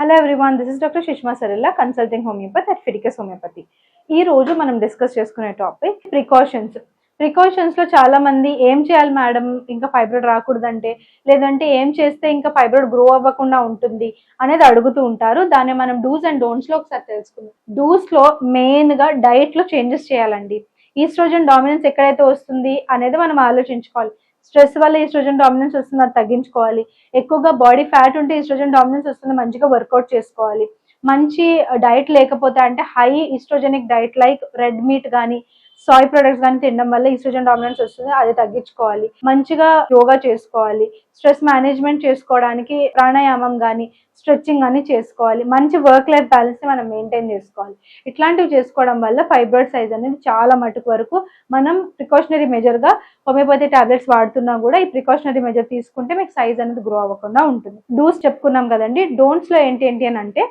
Hello everyone this is doctor Sushma Sarilla consulting homeopathy at Pharmaceuticus homeopathy ఈ రోజు మనం discuss చేసుకునే topic precautions ప్రికాషన్స్లో చాలా మంది ఏం చేయాలి మేడం ఇంకా ఫైబ్రాయిడ్ రాకూడదంటే లేదంటే ఏం చేస్తే ఇంకా ఫైబ్రాయిడ్ గ్రో అవ్వకుండా ఉంటుంది అనేది అడుగుతూ ఉంటారు. దాన్ని మనం డూస్ అండ్ డోంట్స్లో ఒకసారి తెలుసుకుందాం. డూస్లో మెయిన్గా డైట్లో చేంజెస్ చేయాలండి. ఈస్ట్రోజన్ డామినెన్స్ ఎక్కడైతే వస్తుంది అనేది మనం ఆలోచించుకోవాలి. స్ట్రెస్ వల్ల ఈస్ట్రోజన్ డామినెన్స్ వస్తుంది అది తగ్గించుకోవాలి. ఎక్కువగా బాడీ ఫ్యాట్ ఉంటే ఈస్ట్రోజన్ డామినెన్స్ వస్తుంది మంచిగా వర్కౌట్ చేసుకోవాలి. మంచి డైట్ లేకపోతే అంటే high oestrogenic diet like red meat కానీ సాయ్ ప్రొడక్ట్స్ కానీ తినడం వల్ల ఈస్ట్రోజన్ డామినెన్స్ వస్తుంది అది తగ్గించుకోవాలి. మంచిగా యోగా చేసుకోవాలి స్ట్రెస్ మేనేజ్మెంట్ చేసుకోవడానికి ప్రాణాయామం కానీ స్ట్రెచ్చింగ్ అని చేసుకోవాలి. మంచి వర్క్ లైఫ్ బ్యాలెన్స్ మనం మెయింటైన్ చేసుకోవాలి. ఇట్లాంటివి చేసుకోవడం వల్ల ఫైబ్రాయిడ్ సైజ్ అనేది చాలా మటుకు వరకు మనం ప్రికాషనరీ మెజర్గా హోమియోపతి టాబ్లెట్స్ వాడుతున్నా కూడా ఈ ప్రికాషనరీ మెజర్ తీసుకుంటే మీకు సైజ్ అనేది గ్రో అవ్వకుండా ఉంటుంది. డూస్ చెప్పుకున్నాం కదండి డోన్స్లో ఏంటి ఏంటి అని అంటే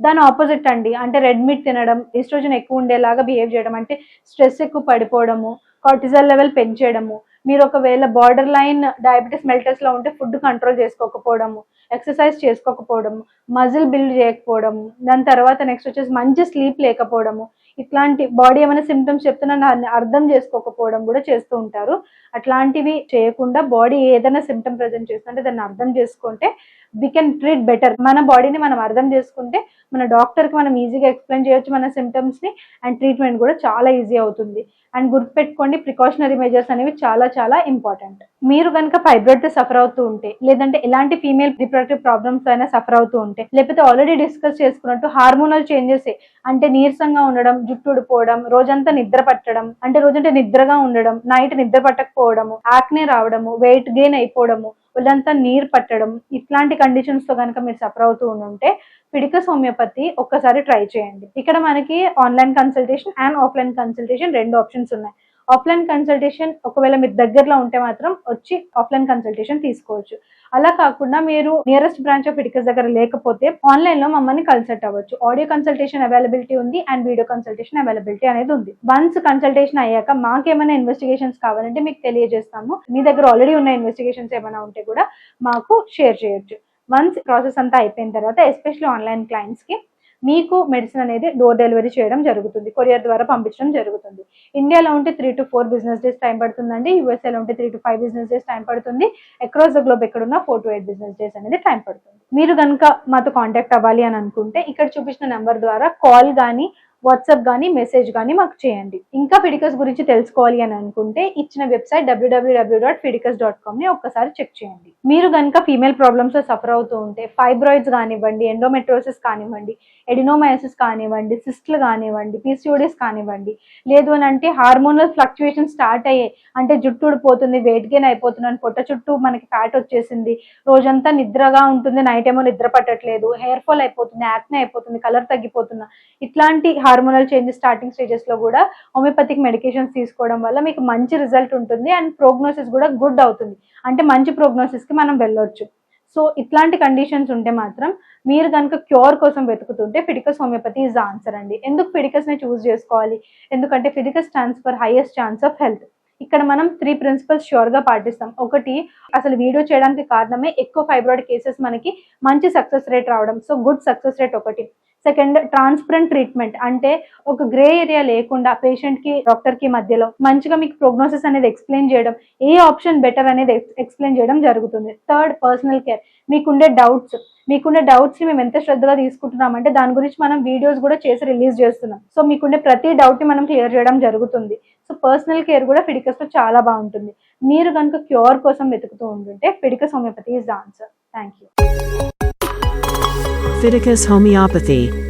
దాని ఆపోజిట్ అండి. అంటే రెడ్ మీట్ తినడం ఈస్ట్రోజన్ ఎక్కువ ఉండేలాగా బిహేవ్ చేయడం అంటే స్ట్రెస్ ఎక్కువ పడిపోవడము కార్టిజల్ లెవెల్ పెంచేయడము మీరు ఒకవేళ బార్డర్ లైన్ డయాబెటీస్ మెల్టర్స్లో ఉంటే ఫుడ్ కంట్రోల్ చేసుకోకపోవడము ఎక్సర్సైజ్ చేసుకోకపోవడము మజిల్ బిల్డ్ చేయకపోవడము దాని తర్వాత నెక్స్ట్ వచ్చేసి మంచి స్లీప్ లేకపోవడము ఇట్లాంటి బాడీ ఏమైనా సిమ్టమ్స్ చెప్తున్నా దాన్ని అర్థం చేసుకోకపోవడం కూడా చేస్తూ ఉంటారు. అట్లాంటివి చేయకుండా బాడీ ఏదైనా సిమ్టమ్ ప్రజెంట్ చేస్తుంటే దాన్ని అర్థం చేసుకుంటే వి కెన్ ట్రీట్ బెటర్ మన బాడీని మనం అర్థం చేసుకుంటే మన డాక్టర్కి మనం ఈజీగా ఎక్స్ప్లెయిన్ చేయొచ్చు మన సిమ్టమ్స్ని అండ్ ట్రీట్మెంట్ కూడా చాలా ఈజీ అవుతుంది. అండ్ గుర్తుపెట్టుకోండి ప్రికాషనరీ మెజర్స్ అనేవి చాలా చాలా ఇంపార్టెంట్ మీరు కనుక ఫైబ్రాయిడ్తో సఫర్ అవుతూ ఉంటే లేదంటే ఎలాంటి ఫీమేల్ రిప్రొడక్టివ్ ప్రాబ్లమ్స్ అయినా సఫర్ అవుతూ ఉంటే లేకపోతే ఆల్రెడీ డిస్కస్ చేసుకున్నట్టు హార్మోనల్ చేంజెస్ అంటే నీరసంగా ఉండడం జుట్టు ఊడిపోవడం రోజంతా నిద్ర పట్టడం అంటే రోజంతా నిద్రగా ఉండడం నైట్ నిద్ర పట్టకపోవడము యాక్నే రావడము వెయిట్ గెయిన్ అయిపోవడము ఒళ్ళంతా నీరు పట్టడం ఇట్లాంటి కండిషన్స్తో కనుక మీరు సఫర్ అవుతూ ఉంటే ఫిడికస్ హోమియోపతి ఒక్కసారి ట్రై చేయండి. ఇక్కడ మనకి online consultation and offline consultation రెండు ఆప్షన్స్ ఉన్నాయి. ఆఫ్లైన్ కన్సల్టేషన్ ఒకవేళ మీరు దగ్గరలో ఉంటే మాత్రం వచ్చి ఆఫ్లైన్ కన్సల్టేషన్ తీసుకోవచ్చు. అలా కాకుండా మీరు నియరెస్ట్ బ్రాంచ్ ఆఫ్ ఇటికస్ దగ్గర లేకపోతే ఆన్లైన్లో మమ్మల్ని కన్సల్ట్ అవ్వచ్చు. ఆడియో కన్సల్టేషన్ అవైలబిలిటీ ఉంది అండ్ వీడియో కన్సల్టేషన్ అవైలబిలిటీ అనేది ఉంది. వన్స్ కన్సల్టేషన్ అయ్యాక మాకేమైనా ఇన్వెస్టిగేషన్స్ కావాలంటే మీకు తెలియజేస్తాము. మీ దగ్గర ఆల్రెడీ ఉన్న ఇన్వెస్టిగేషన్స్ ఏమైనా ఉంటే కూడా మాకు షేర్ చేయొచ్చు. వన్స్ ప్రాసెస్ అంతా అయిపోయిన తర్వాత ఎస్పెషల్లీ ఆన్లైన్ క్లయింట్స్కి మీకు మెడిసిన్ అనేది డోర్ డెలివరీ చేయడం జరుగుతుంది. కొరియర్ ద్వారా పంపించడం జరుగుతుంది. ఇండియాలో ఉంటే three to four business days time పడుతుందండి. యూఎస్ఏలో ఉంటే three to five business days time పడుతుంది. అక్రాస్ ద గ్లోబ్ ఎక్కడున్నా four to eight business days అనేది టైం పడుతుంది. మీరు కనుక మాతో కాంటాక్ట్ అవ్వాలి అని అనుకుంటే ఇక్కడ చూపించిన నెంబర్ ద్వారా కాల్ కానీ వాట్సాప్ కానీ మెసేజ్ కానీ మాకు చేయండి. ఇంకా ఫిడికస్ గురించి తెలుసుకోవాలి అని అనుకుంటే ఇచ్చిన website WWW dot Pharmaceuticus dot కామ్ని ఒక్కసారి చెక్ చేయండి. మీరు కనుక ఫీమేల్ ప్రాబ్లమ్స్ సఫర్ అవుతూ ఉంటే ఫైబ్రాయిడ్స్ కానివ్వండి ఎండోమెట్రోసిస్ కానివ్వండి ఎడినోమయాసిస్ కానివ్వండి సిస్ట్లు కానివ్వండి పీసీఓడిస్ కానివ్వండి లేదు అని అంటే హార్మోనల్ ఫ్లక్చుయేషన్ స్టార్ట్ అయ్యే అంటే జుట్టు ఊడిపోతుంది వెయిట్ గెయిన్ అయిపోతున్నాను పొట్ట చుట్టూ మనకి ఫ్యాట్ వచ్చేసింది రోజంతా నిద్రగా ఉంటుంది నైట్ ఏమో నిద్ర పట్టట్లేదు హెయిర్ ఫాల్ అయిపోతుంది యాక్నే అయిపోతుంది కలర్ తగ్గిపోతున్నా ఇట్లాంటి హార్మోనల్ చేంజ్ స్టార్టింగ్ స్టేజెస్లో కూడా హోమియోపతిక్ మెడికేషన్స్ తీసుకోవడం వల్ల మీకు మంచి రిజల్ట్ ఉంటుంది అండ్ ప్రోగ్నోసిస్ కూడా గుడ్ అవుతుంది. అంటే మంచి ప్రోగ్నోసిస్కి మనం వెళ్ళొచ్చు. సో ఇట్లాంటి కండిషన్స్ ఉంటే మాత్రం మీరు కనుక క్యూర్ కోసం వెతుకుతుంటే ఫిడికస్ హోమియోపతి ఇస్ ఆన్సర్ అండి. ఎందుకు ఫిడికస్ని చూస్ చేసుకోవాలి? ఎందుకంటే Pharmaceuticus stands for highest chance of health ఇక్కడ మనం త్రీ ప్రిన్సిపల్స్ ష్యూర్గా పాటిస్తాం. ఒకటి అసలు వీడియో చేయడానికి కారణమే ఎక్కువ ఫైబ్రాయిడ్ కేసెస్ మనకి మంచి సక్సెస్ రేట్ రావడం. సో గుడ్ సక్సెస్ రేట్ ఒకటి. సెకండ్ ట్రాన్స్పరెంట్ ట్రీట్మెంట్ అంటే ఒక గ్రే ఏరియా లేకుండా పేషెంట్కి డాక్టర్కి మధ్యలో మంచిగా మీకు ప్రోగ్నోసిస్ అనేది ఎక్స్ప్లెయిన్ చేయడం ఏ ఆప్షన్ బెటర్ అనేది ఎక్స్ప్లెయిన్ చేయడం జరుగుతుంది. థర్డ్ పర్సనల్ కేర్ మీకుండే డౌట్స్ మీకుండే డౌట్స్ని మేము ఎంత శ్రద్ధగా తీసుకుంటున్నామంటే దాని గురించి మనం వీడియోస్ కూడా చేసి రిలీజ్ చేస్తున్నాం. సో మీకుండే ప్రతి డౌట్ని మనం క్లియర్ చేయడం జరుగుతుంది. సో పర్సనల్ కేర్ కూడా ఫిడికస్లో చాలా బాగుంటుంది. మీరు కనుక క్యూర్ కోసం వెతుకుతూ ఉంటుంటే Pharmaceuticus homeopathy is the answer thank you Pharmaceuticus homeopathy.